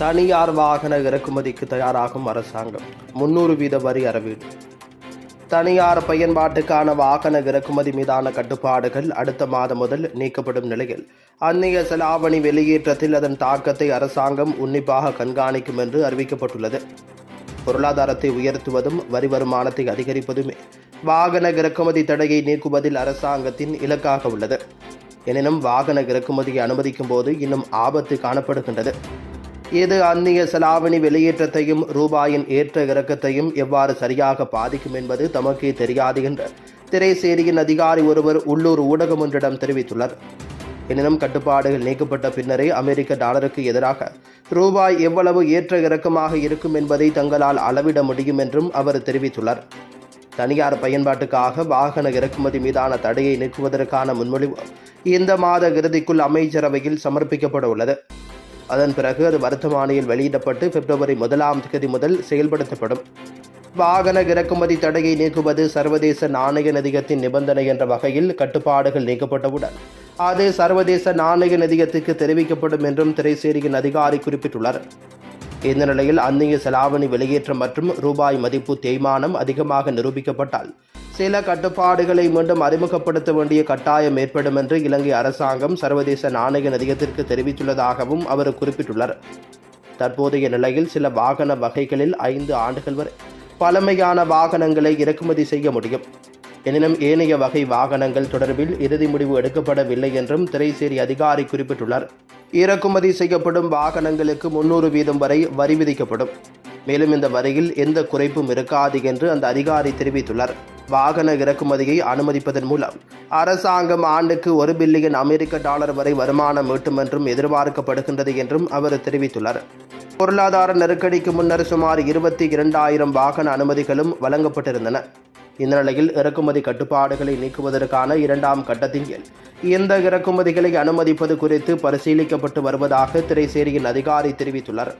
தனியார் வாகன இறக்குமதிக்கு தயாராகும் அரசாங்கம். முன்னூறு வீத வரி அறிவிப்பு தனியார் பயன்பாட்டுக்கான வாகன இறக்குமதி மீதான கட்டுப்பாடுகள் அடுத்த மாதம் முதல் நீக்கப்படும் நிலையில் அந்நிய செலாவணி வெளியேற்றத்தில் அதன் தாக்கத்தை அரசாங்கம் உன்னிப்பாக கண்காணிக்கும் என்று அறிவிக்கப்பட்டுள்ளது. பொருளாதாரத்தை உயர்த்துவதும் வரி வருமானத்தை அதிகரிப்பதுமே வாகன இறக்குமதி தடையை நீக்குவதில் அரசாங்கத்தின் இலக்காக உள்ளது. எனினும் வாகன இறக்குமதியை அனுமதிக்கும் போது இன்னும் ஆபத்து காணப்படுகின்றது. இது அந்நிய செலாவணி வெளியேற்றத்தையும் ரூபாயின் ஏற்ற இறக்கத்தையும் எவ்வாறு சரியாக பாதிக்கும் என்பது தமக்கே தெரியாது என்று திரைசேரியின் அதிகாரி ஒருவர் உள்ளூர் ஊடகம் ஒன்றிடம் தெரிவித்துள்ளார். எனினும் கட்டுப்பாடுகள் நீக்கப்பட்ட பின்னரே அமெரிக்க டாலருக்கு எதிராக ரூபாய் எவ்வளவு ஏற்ற இறக்கமாக இருக்கும் என்பதை தங்களால் அளவிட முடியும் என்றும் அவர் தெரிவித்துள்ளார். தனியார் பயன்பாட்டுக்காக வாகன இறக்குமதி மீதான தடையை நீக்குவதற்கான முன்மொழிவு இந்த மாத இறுதிக்குள் அமைச்சரவையில் சமர்ப்பிக்கப்பட உள்ளது. அதன் பிறகு அது வர்த்தமானியில் வெளியிடப்பட்டு பிப்ரவரி முதலாம் தேதி முதல் செயல்படுத்தப்படும். வாகன இறக்குமதி தடையை நீக்குவது சர்வதேச நாணய நிதியத்தின் நிபந்தனை என்ற வகையில் கட்டுப்பாடுகள் நீக்கப்பட்டவுடன் அது சர்வதேச நாணய நிதியத்துக்கு தெரிவிக்கப்படும் என்றும் திரைசேரியின் அதிகாரி குறிப்பிட்டுள்ளார். இந்த நிலையில் அந்நிய செலாவணி வெளியேற்றம் மற்றும் ரூபாய் மதிப்பு தேய்மானம் அதிகமாக நிரூபிக்கப்பட்டால் சில கட்டுப்பாடுகளை மீண்டும் அறிமுகப்படுத்த வேண்டிய கட்டாயம் ஏற்படும் என்று இலங்கை அரசாங்கம் சர்வதேச நாணய நிதியத்திற்கு தெரிவித்துள்ளதாகவும் அவர் குறிப்பிட்டுள்ளார். தற்போதைய நிலையில் சில வாகன வகைகளில் ஐந்து ஆண்டுகள் வரை பழமையான வாகனங்களை இறக்குமதி செய்ய முடியும். எனினும் ஏனைய வகை வாகனங்கள் தொடர்பில் இறுதி முடிவு எடுக்கப்படவில்லை என்றும் திரைசேரி அதிகாரி குறிப்பிட்டுள்ளார். இறக்குமதி செய்யப்படும் வாகனங்களுக்கு முன்னூறு வீதம் வரை வரி விதிக்கப்படும். மேலும் இந்த வரியில் எந்த குறைப்பும் இருக்காது என்று அந்த அதிகாரி தெரிவித்துள்ளார். வாகன இறக்குமதியை அனுமதிப்பதன் மூலம் அரசாங்கம் ஆண்டுக்கு ஒரு பில்லியன் அமெரிக்க டாலர் வரை வருமானம் ஈட்டும் என்றும் எதிர்பார்க்கப்படுகின்றது என்றும் அவர் தெரிவித்துள்ளார். பொருளாதார நெருக்கடிக்கு முன்னர் சுமார் இருபத்தி இரண்டாயிரம் வாகன அனுமதிகளும் வழங்கப்பட்டிருந்தன. இந்த நிலையில் இறக்குமதி கட்டுப்பாடுகளை நீக்குவதற்கான இரண்டாம் கட்டத்தின் இந்த இறக்குமதிகளை அனுமதிப்பது குறித்து பரிசீலிக்கப்பட்டு வருவதாக திரைசேரியின் அதிகாரி தெரிவித்துள்ளார்.